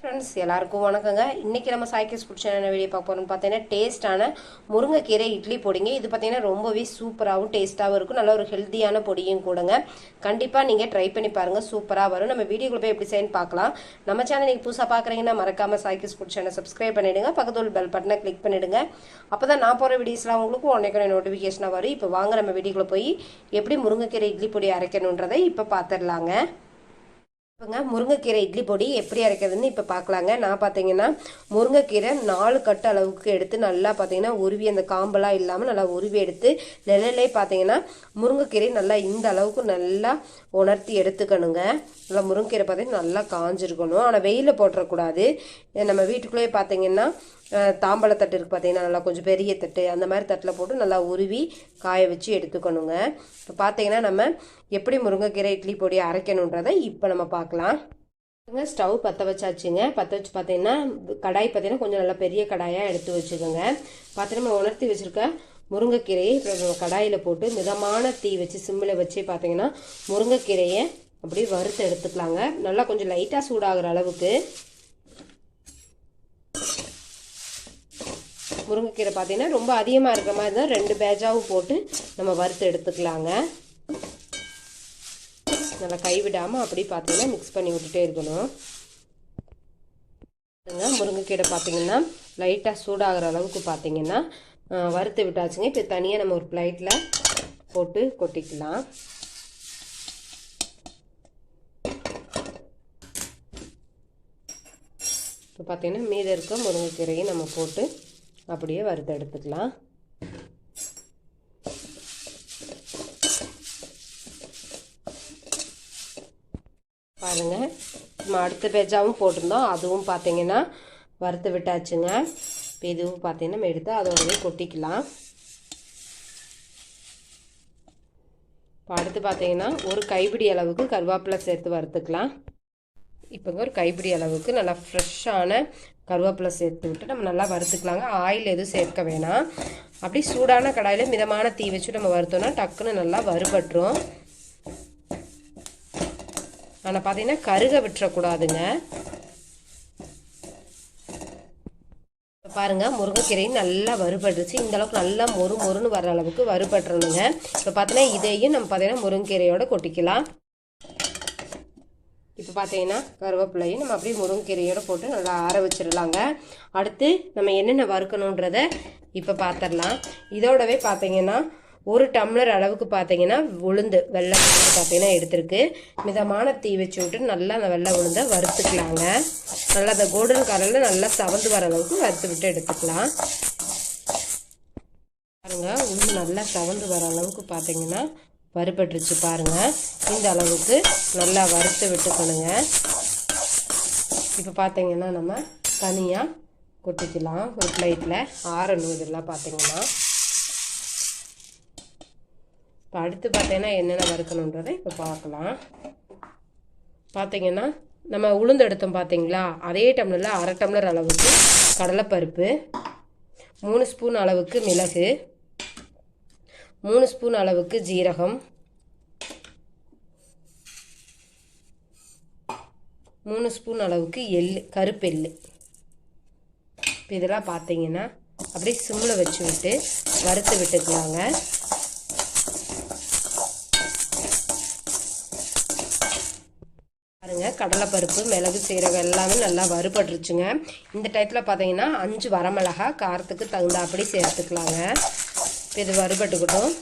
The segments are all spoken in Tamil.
ஃப்ரெண்ட்ஸ் எல்லாருக்கும் வணக்கங்க. இன்றைக்கி நம்ம சாய்க்கிஸ் ஃபுட் சேனல் வீடியோ பார்க்க போகிறோம்னு பார்த்தீங்கன்னா டேஸ்ட்டான முருங்கைக்கீரை இட்லி பொடிங்க. இது பார்த்தீங்கன்னா ரொம்பவே சூப்பராகவும் டேஸ்ட்டாகவும் இருக்கும். நல்ல ஒரு ஹெல்த்தியான பொடியும் கூடங்க. கண்டிப்பாக நீங்கள் ட்ரை பண்ணி பாருங்கள் சூப்பராக வரும். நம்ம வீடியோக்குள்ள போய் எப்படி செய்யணும் பார்க்கலாம். நம்ம சேனல் நீங்கள் புதுசாக பார்க்குறீங்கன்னா மறக்காமல் சாய்க்கிஸ் ஃபுட் சேனல் சப்ஸ்கிரைப் பண்ணிவிடுங்க பக்கத்தில் பெல் பட்டனை கிளிக் பண்ணிவிடுங்க அப்போ தான் நான் போகிற வீடியோஸ்லாம் உங்களுக்கு உடனே நோட்டிஃபிகேஷனாக வரும். இப்போ வாங்க நம்ம வீடியோக்குள்ளே போய் எப்படி முருங்கைக்கீரை இட்லி பொடி அரைக்கணுன்றதை இப்போ பார்த்துடலாங்க. இப்போங்க முருங்கைக்கீரை இட்லி பொடி எப்படி அரைக்கிறதுன்னு இப்போ பார்க்கலாங்க. நான் பார்த்தீங்கன்னா முருங்கைக்கீரை நாலு கட்டு அளவுக்கு எடுத்து நல்லா பார்த்தீங்கன்னா உருவி அந்த காம்பெல்லாம் இல்லாமல் நல்லா உருவி எடுத்து நிழலே பார்த்தீங்கன்னா முருங்கைக்கீரை நல்லா இந்த அளவுக்கு நல்லா உணர்த்தி எடுத்துக்கணுங்க. நல்லா முருங்கைக்கீரை பார்த்தீங்கன்னா நல்லா காஞ்சிருக்கணும். ஆனால் வெயிலில் போட்டுறக்கூடாது. நம்ம வீட்டுக்குள்ளேயே பார்த்தீங்கன்னா தாம்பழத்தட்டு இருக்குது பார்த்தீங்கன்னா நல்லா கொஞ்சம் பெரிய தட்டு அந்த மாதிரி தட்டில் போட்டு நல்லா உருவி காய வச்சு எடுத்துக்கணுங்க. இப்போ பார்த்தீங்கன்னா நம்ம எப்படி முருங்கைக்கீரை இட்லி பொடியை அரைக்கணுன்றதை இப்போ நம்ம பார்க்கலாம் ஸ்டவ் பற்ற வச்சாச்சுங்க. பற்ற வச்சு பார்த்தீங்கன்னா கடாய் பார்த்தீங்கன்னா கொஞ்சம் நல்லா பெரிய கடாயாக எடுத்து வச்சுக்கோங்க. பார்த்தீங்கன்னா நம்ம உணர்த்தி வச்சுருக்க முருங்கைக்கீரையை இப்போ கடாயில் போட்டு மிதமான தீ வச்சு சிம்மில் வச்சு பார்த்தீங்கன்னா முருங்கைக்கீரையை அப்படியே வறுத்து எடுத்துக்கலாங்க. நல்லா கொஞ்சம் லைட்டாக சூடாகிற அளவுக்கு. முருங்கைக்கீரை பார்த்தீங்கன்னா ரொம்ப அதிகமாக இருக்கிற மாதிரி தான் ரெண்டு பேஜாவும் போட்டு நம்ம வறுத்து எடுத்துக்கலாங்க. நல்லா கைவிடாமல் அப்படி பார்த்தீங்கன்னா மிக்ஸ் பண்ணி விட்டுட்டே இருக்கணும். முருங்கைக்கீரை பார்த்தீங்கன்னா லைட்டாக சூடாகிற அளவுக்கு பார்த்தீங்கன்னா வறுத்து விட்டாச்சுங்க. இப்போ தனியாக நம்ம ஒரு பிளேட்டில் போட்டு கொட்டிக்கலாம். இப்போ பார்த்தீங்கன்னா மீதம் இருக்க முருங்கைக்கீரையும் நம்ம போட்டு அப்படியே வறுத்து எடுத்துக்கலாம். பாருங்க நம்ம அடுத்த பேஜாவும் போட்டிருந்தோம். அதுவும் பார்த்தீங்கன்னா வறுத்து விட்டாச்சுங்க. இப்போ இதுவும் பார்த்தீங்கன்னா நம்ம எடுத்து அதோடவே கொட்டிக்கலாம். இப்போ அடுத்து பார்த்தீங்கன்னா ஒரு கைப்பிடி அளவுக்கு கருவேப்பிலை சேர்த்து வறுத்துக்கலாம். இப்போங்க ஒரு கைப்பிடி அளவுக்கு நல்லா ஃப்ரெஷ்ஷான கருவேப்பிலை சேர்த்து விட்டு நம்ம நல்லா வறுத்துக்கலாங்க. ஆயில் எதுவும் சேர்க்க வேணாம். அப்படி சூடான கடாயில் மிதமான தீ வச்சு நம்ம வறுத்தோம்னா டக்குன்னு நல்லா வறுபட்டுரும். ஆனால் பார்த்தீங்கன்னா கருக விட்டுறக்கூடாதுங்க. பாருங்க முருங்கைக்கீரையும் நல்லா வறுபட்டுருச்சு. இந்த அளவுக்கு நல்லா மொறு மொறுன்னு வர அளவுக்கு வறுபட்டுருந்துங்க இப்போ பார்த்தீங்கன்னா இதையும் நம்ம பார்த்தீங்கன்னா முருங்கைக்கீரையோட கொட்டிக்கலாம். இப்போ பார்த்தீங்கன்னா கருவேப்பிலையும் நம்ம அப்படியே முருங்கைக்கீரையோட போட்டு நல்லா ஆற வச்சிடலாங்க. அடுத்து நம்ம என்னென்ன வறுக்கணுன்றத இப்போ பார்த்துடலாம். இதோடவே பார்த்தீங்கன்னா ஒரு டம்ளர் அளவுக்கு பார்த்தீங்கன்னா உளுந்து வெள்ளை உளுந்து பார்த்தீங்கன்னா எடுத்திருக்கு. மிதமான தீ வச்சு விட்டு நல்லா அந்த வெள்ளை உளுந்தை வறுத்துக்கலாங்க. நல்லா அந்த கோல்டன் கலரில் நல்லா சவந்து வர அளவுக்கு வறுத்து விட்டு எடுத்துக்கலாம். பாருங்கள் உளுந்து நல்லா சவந்து வர அளவுக்கு பார்த்தீங்கன்னா வறுபட்டுருச்சு பாருங்கள் இந்த அளவுக்கு நல்லா வறுத்து விட்டுக்கணுங்க. இப்போ பார்த்தீங்கன்னா நம்ம தனியாக கொட்டிக்கலாம். ஒரு பிளேட்டில் ஆறணும் இதெல்லாம் பார்த்தீங்கன்னா இப்போ அடுத்து பார்த்தீங்கன்னா என்னென்ன வறுக்கணுன்றதை இப்போ பார்க்கலாம் பார்த்தீங்கன்னா நம்ம உளுந்து எடுத்தோம் பார்த்தீங்களா அதே டம்ளரில் அரை டம்ளர் அளவுக்கு கடலைப்பருப்பு மூணு ஸ்பூன் அளவுக்கு மிளகு மூணு ஸ்பூன் அளவுக்கு ஜீரகம். மூணு ஸ்பூன் அளவுக்கு எள் கருப்பெல் இப்போ இதெல்லாம் பார்த்தீங்கன்னா அப்படியே சிம்மில் வச்சு விட்டு வறுத்து விட்டுக்கலாங்க. பாருங்க கடலைப்பருப்பு மிளகு சீரகம் எல்லாமே நல்லா வறுபட்டுருச்சுங்க. இந்த டயத்தில் பார்த்தீங்கன்னா அஞ்சு வரமிளகா காரத்துக்கு தகுந்தாப்படி சேர்த்துக்கலாங்க. இது வறுபட்டுக்கிட்டோம்.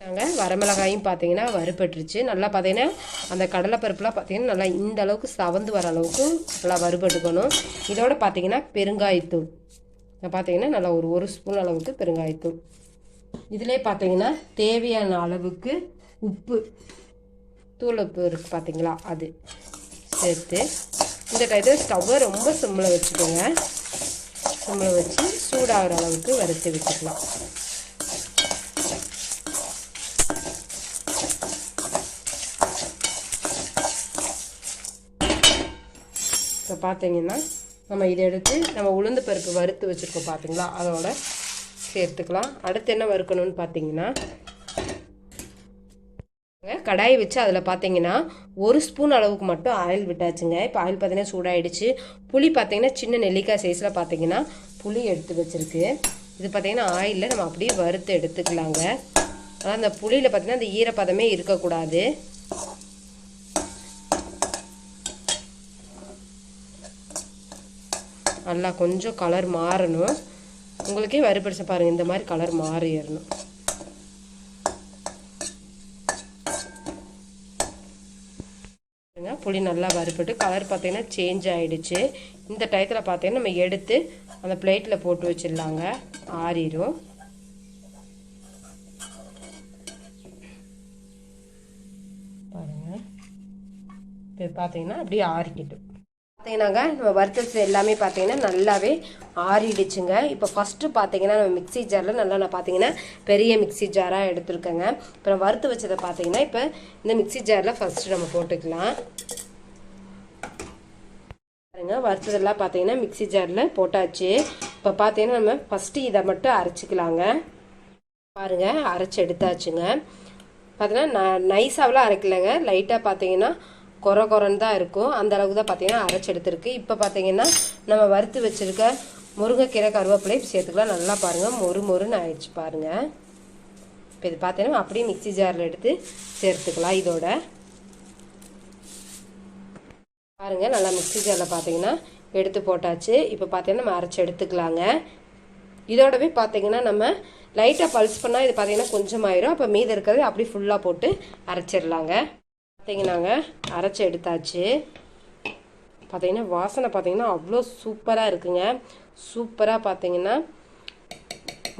நாங்கள் வரமிளகாயும் பார்த்தீங்கன்னா வறுபட்டுருச்சு. நல்லா பார்த்தீங்கன்னா அந்த கடலைப்பருப்புலாம் பார்த்தீங்கன்னா நல்லா இந்த அளவுக்கு சவந்து வர அளவுக்கு நல்லா வறுபட்டுக்கணும். இதோட பார்த்தீங்கன்னா பெருங்காயத்தூள். பார்த்தீங்கன்னா நல்லா ஒரு ஒரு ஸ்பூன் அளவுக்கு பெருங்காயத்தூள். இதிலே பார்த்தீங்கன்னா தேவையான அளவுக்கு உப்பு தூள் உப்பு இருக்குது பார்த்தீங்களா அது சேர்த்து. இந்த டயத்தில் ஸ்டவ்வை ரொம்ப சிம்மில் வச்சுக்கோங்க. நம்ம வச்சு சூடாகிற அளவுக்கு வறுத்து விட்டுக்கலாம். இப்போ பார்த்தீங்கன்னா நம்ம இதை எடுத்து நம்ம உளுந்து பருப்பு வறுத்து வச்சுருக்கோம் பார்த்தீங்களா? அதோட சேர்த்துக்கலாம். அடுத்து என்ன வறுக்கணும்னு பார்த்தீங்கன்னா கடாயை வச்சு அதில் பார்த்தீங்கன்னா ஒரு ஸ்பூன் அளவுக்கு மட்டும் ஆயில் விட்டாச்சுங்க. இப்போ ஆயில் பார்த்தீங்கன்னா சூடாயிடுச்சு. புளி பார்த்தீங்கன்னா சின்ன நெல்லிக்காய் சைஸில் பார்த்தீங்கன்னா புளி எடுத்து வச்சுருக்கு. இது பார்த்தீங்கன்னா ஆயிலில் நம்ம அப்படியே வறுத்து எடுத்துக்கலாங்க. ஆனால் அந்த புளியில் பார்த்தீங்கன்னா அந்த ஈரப்பதமே இருக்கக்கூடாது. நல்லா கொஞ்சம் கலர் மாறணும். உங்களுக்கே வறுபடிச்ச பாருங்கள் இந்த மாதிரி கலர் மாறிடணும். புளி நல்லா வறுபட்டு கலர் பார்த்தீங்கன்னா சேஞ்ச் ஆகிடுச்சு இந்த டயத்தில் பார்த்தீங்கன்னா நம்ம எடுத்து அந்த பிளேட்டில் போட்டு வச்சிடலாங்க. ஆறிடும் பாருங்கள் இப்போ பார்த்தீங்கன்னா அப்படியே ஆறிக்கிட்டும் பார்த்தீங்கன்னாங்க நம்ம வறுத்தது எல்லாமே பார்த்தீங்கன்னா நல்லாவே ஆறிடுச்சுங்க. இப்போ ஃபஸ்ட்டு பார்த்தீங்கன்னா நம்ம மிக்ஸி ஜாரில் நல்லா நான் பார்த்தீங்கன்னா பெரிய மிக்ஸி ஜாராக எடுத்துருக்கேங்க. இப்போ வறுத்து வச்சதை பார்த்தீங்கன்னா இப்போ இந்த மிக்ஸி ஜாரில் ஃபஸ்ட்டு நம்ம போட்டுக்கலாம். பாருங்க வறுத்ததெல்லாம் பார்த்தீங்கன்னா மிக்ஸி ஜாரில் போட்டாச்சு. இப்போ பார்த்தீங்கன்னா நம்ம ஃபஸ்ட்டு இதை மட்டும் அரைச்சிக்கலாங்க. பாருங்க அரைச்சி எடுத்தாச்சுங்க. பார்த்தீங்கன்னா நைஸாவெலாம் அரைக்கலைங்க. லைட்டாக பார்த்தீங்கன்னா குறை குறைன்னு தான் இருக்கும். அந்த அளவுக்கு தான் பார்த்தீங்கன்னா அரைச்சி எடுத்துருக்கு. இப்போ பார்த்தீங்கன்னா நம்ம வறுத்து வச்சுருக்க முருங்கைக்கீரை கருவேப்பிலை சேர்த்துக்கலாம். நல்லா பாருங்கள் மொறு மொறுன்னு ஆயிடுச்சு பாருங்கள் இப்போ இது பார்த்தீங்கன்னா அப்படியே மிக்ஸி ஜாரில் எடுத்து சேர்த்துக்கலாம் இதோட. பாருங்கள் நல்லா மிக்ஸி ஜாரில் பார்த்தீங்கன்னா எடுத்து போட்டாச்சு. இப்போ பார்த்தீங்கன்னா நம்ம அரைச்சி எடுத்துக்கலாங்க. இதோடவே பார்த்தீங்கன்னா நம்ம லைட்டாக பல்ஸ் பண்ணால் இது பார்த்தீங்கன்னா கொஞ்சமாயிரும். அப்போ மீதி இருக்கிறது அப்படி ஃபுல்லாக போட்டு அரைச்சிடலாங்க. பார்த்தீங்கன்னாங்க அரைச்சி எடுத்தாச்சு. பார்த்தீங்கன்னா வாசனை பார்த்தீங்கன்னா அவ்வளோ சூப்பராக இருக்குங்க. சூப்பராக பார்த்தீங்கன்னா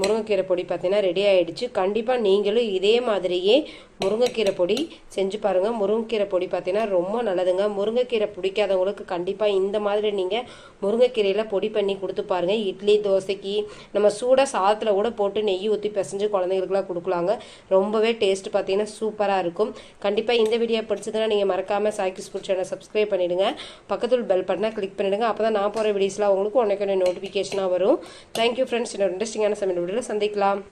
முருங்கைக்கீரை பொடி பார்த்தீங்கன்னா ரெடி ஆகிடுச்சு கண்டிப்பாக நீங்களும் இதே மாதிரியே முருங்கைக்கீரை பொடி செஞ்சு பாருங்கள் முருங்கைக்கீரை பொடி பார்த்தீங்கன்னா ரொம்ப நல்லதுங்க. முருங்கைக்கீரை பிடிக்காதவங்களுக்கு கண்டிப்பாக இந்த மாதிரி நீங்கள் முருங்கைக்கீரையில் பொடி பண்ணி கொடுத்து பாருங்கள் இட்லி தோசைக்கு நம்ம சூடாக சாதத்தில் கூட போட்டு நெய் ஊற்றி பிசைஞ்சு குழந்தைங்களுக்குலாம் கொடுக்கலாங்க. ரொம்பவே டேஸ்ட் பார்த்தீங்கன்னா சூப்பராக இருக்கும். கண்டிப்பாக இந்த வீடியோ பிடிச்சதுன்னா நீங்கள் மறக்காமல் சாய்க்கு ஸ்பூட் சேனல் சப்ஸ்கிரைப் பண்ணிவிடுங்க பக்கத்தில் பெல் பட்டனை கிளிக் பண்ணிவிடுங்க அப்போ தான் நான் போகிற வீடியோஸ்லாம் உங்களுக்கு உனக்கு நோட்டிஃபிகேஷனாக வரும். தேங்க்யூ ஃப்ரெண்ட்ஸ் என்னோட இன்ட்ரெஸ்டிங்கான சமையல் வீடியோவில் சந்திக்கலாம்.